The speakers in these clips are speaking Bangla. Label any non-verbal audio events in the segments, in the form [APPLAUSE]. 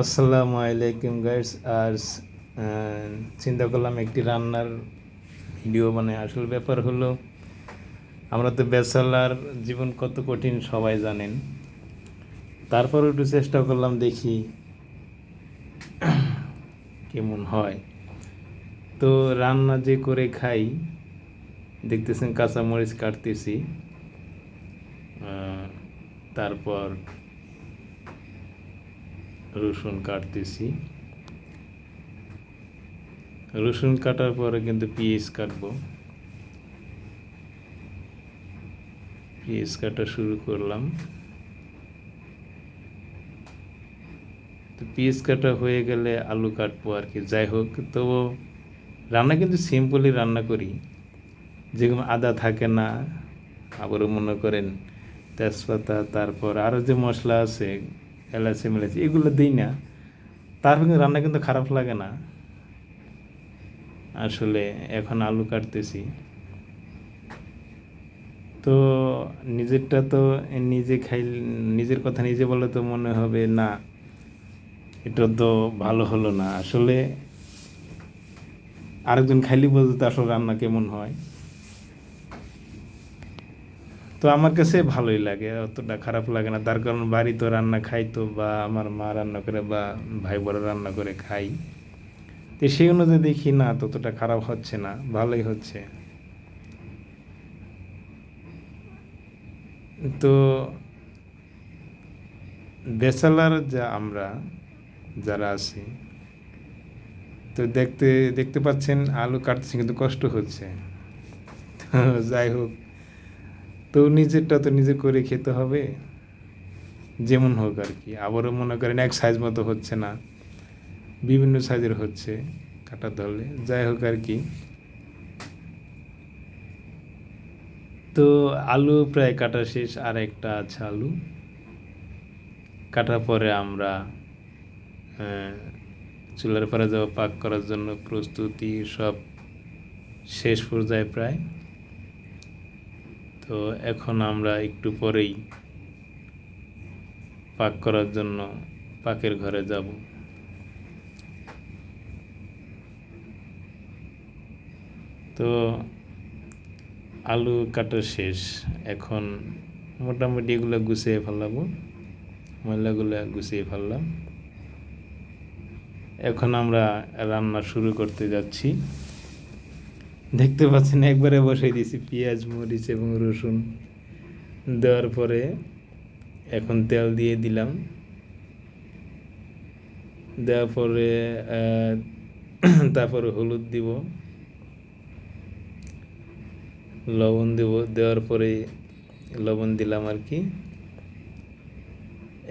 আসসালামু আলাইকুম গাইস আর চিন্তা করলাম একটি রান্নার ভিডিও মানে আসল ব্যাপার হলো, আমরা তো ব্যাচেলার জীবন কত কঠিন সবাই জানেন। তারপর একটু চেষ্টা করলাম দেখি কেমন হয়। তো রান্না যে করে খাই, দেখতেছেন কাঁচামরিচ কাটতেছি তারপর রসুন কাটতেছি। রসুন কাটার পরে কিন্তু পেঁয়াজ কাটবো। পেঁয়াজ কাটা শুরু করলাম। তো পেঁয়াজ কাটা হয়ে গেলে আলু কাটবো আর কি। যাই হোক তো রান্না কিন্তু সিম্পলি রান্না করি। যেরকম আদা থাকে না, আবারও মনে করেন তেজপাতা, তারপর আরও যে মশলা আছে এলাচি মেলাচি এগুলো দিই না। তারপর কিন্তু রান্না কিন্তু খারাপ লাগে না। আসলে এখন আলু কাটতেছি। তো নিজেরটা তো নিজে খাই নিজের কথা নিজে বলে তো মনে হবে, না, এটা তো ভালো হলো না। আসলে আরেকজন খাইলে বলতে আসলে রান্না কেমন হয়। তো আমার কাছে ভালোই লাগে, অতটা খারাপ লাগে না। তার কারণ বাড়ি তো রান্না খাই তো, বা আমার মা রান্না করে বা ভাই বড় রান্না করে খাই। তো সেই অনুযায়ী দেখি না, ততটা খারাপ হচ্ছে না, ভালোই হচ্ছে। তো বেচালার যা আমরা যারা আছি, তো দেখতে দেখতে পাচ্ছেন আলু কাটছে কিন্তু কষ্ট হচ্ছে। যাই হোক তো নিজেরটা তো নিজে করে খেতে হবে। যেমন হোক আর কি। আবারও মনে করেন এক সাইজ মতো হচ্ছে না। বিভিন্ন সাইজের হচ্ছে কাটা ধরলে যাই হোক আর কি। তো আলু প্রায় কাটা শেষ। আর একটা আছে আলু। কাটার পরে আমরা চুলার পরে যাওয়া পাক করার জন্য। প্রস্তুতি সব শেষ পর্যায়ে প্রায়। তো এখন আমরা একটু পরেই পাক করার জন্য পাকের ঘরে যাব। তো আলু কাটা শেষ। এখন মোটামুটি এগুলো গুছিয়ে ফেলাবো। ময়লাগুলো গুছিয়ে ফেললাম। এখন আমরা রান্না শুরু করতে যাচ্ছি। দেখতে পাচ্ছেন, একবারে বসাই দিয়েছি। পেঁয়াজ, মরিচ এবং রসুন দেওয়ার পরে এখন তেল দিয়ে দিলাম। দেওয়ার পরে [CLEARS THROAT] তারপরে হলুদ দিব, লবণ দেব। দেওয়ার পরে লবণ দিলাম আর কি।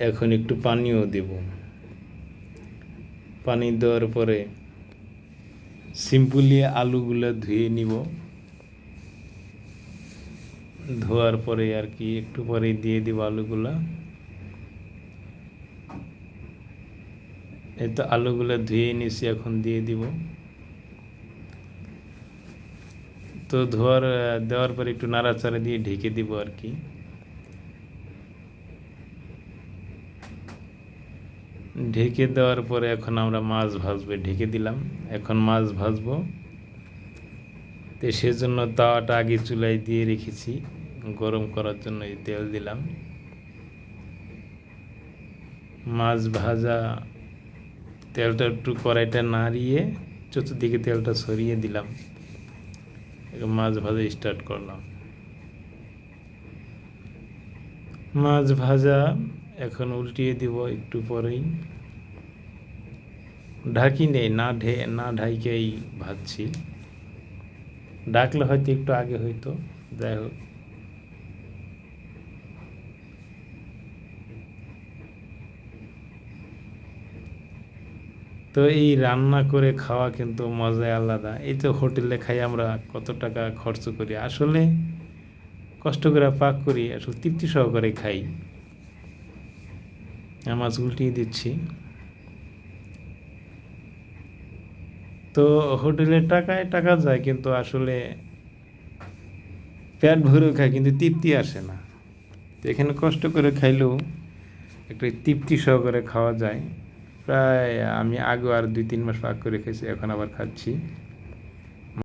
এখন একটু পানিও দেব। পানি দেওয়ার পরে সিম্পলি আলুগুলো ধুয়ে নিব। ধোয়ার পরে আর কি, একটু পরে দিয়ে দিব আলুগুলা। এই তো আলুগুলো ধুয়ে নিছি এখন দিয়ে দিব। তো ধোয়ার, দেওয়ার পরে একটু নাড়াচাড়া দিয়ে ঢেকে দিব আর কি। ঢেকে দেওয়ার পরে এখন আমরা মাছ ভাজবে, ঢেকে দিলাম। এখন মাছ ভাজবো। তো সেজন্য তাওয়াটা আগে চুলায় দিয়ে রেখেছি, গরম করার জন্য এই তেল দিলাম। মাছ ভাজা তেলটা একটু কড়াইটা নাড়িয়ে চতুর্দিকে তেলটা সরিয়ে দিলাম। মাছ ভাজা স্টার্ট করলাম। মাছ ভাজা এখন উল্টিয়ে দিব একটু পরেই। ঢাকি নেই, না ঢে, না ঢাইকেই ভাজছি। ডাকলে হয়তো একটু আগে হইতো, যাই হোক। তো এই রান্না করে খাওয়া কিন্তু মজাই আলাদা। এই তো হোটেলে খাই আমরা, কত টাকা খরচ করি। আসলে কষ্ট করে পাক করি, আসলে তৃপ্তি সহকারে খাই। মাছ উল্টিয়ে দিচ্ছি। তো হোটেলের টাকায় টাকা যায় কিন্তু আসলে পেট ভরেও খায়, কিন্তু তৃপ্তি আসে না। এখানে কষ্ট করে খাইলেও একটা তৃপ্তি সহকারে খাওয়া যায়। প্রায় আমি আগেও আর দুই, তিন মাস পাক করে রেখেছি এখন আবার খাচ্ছি।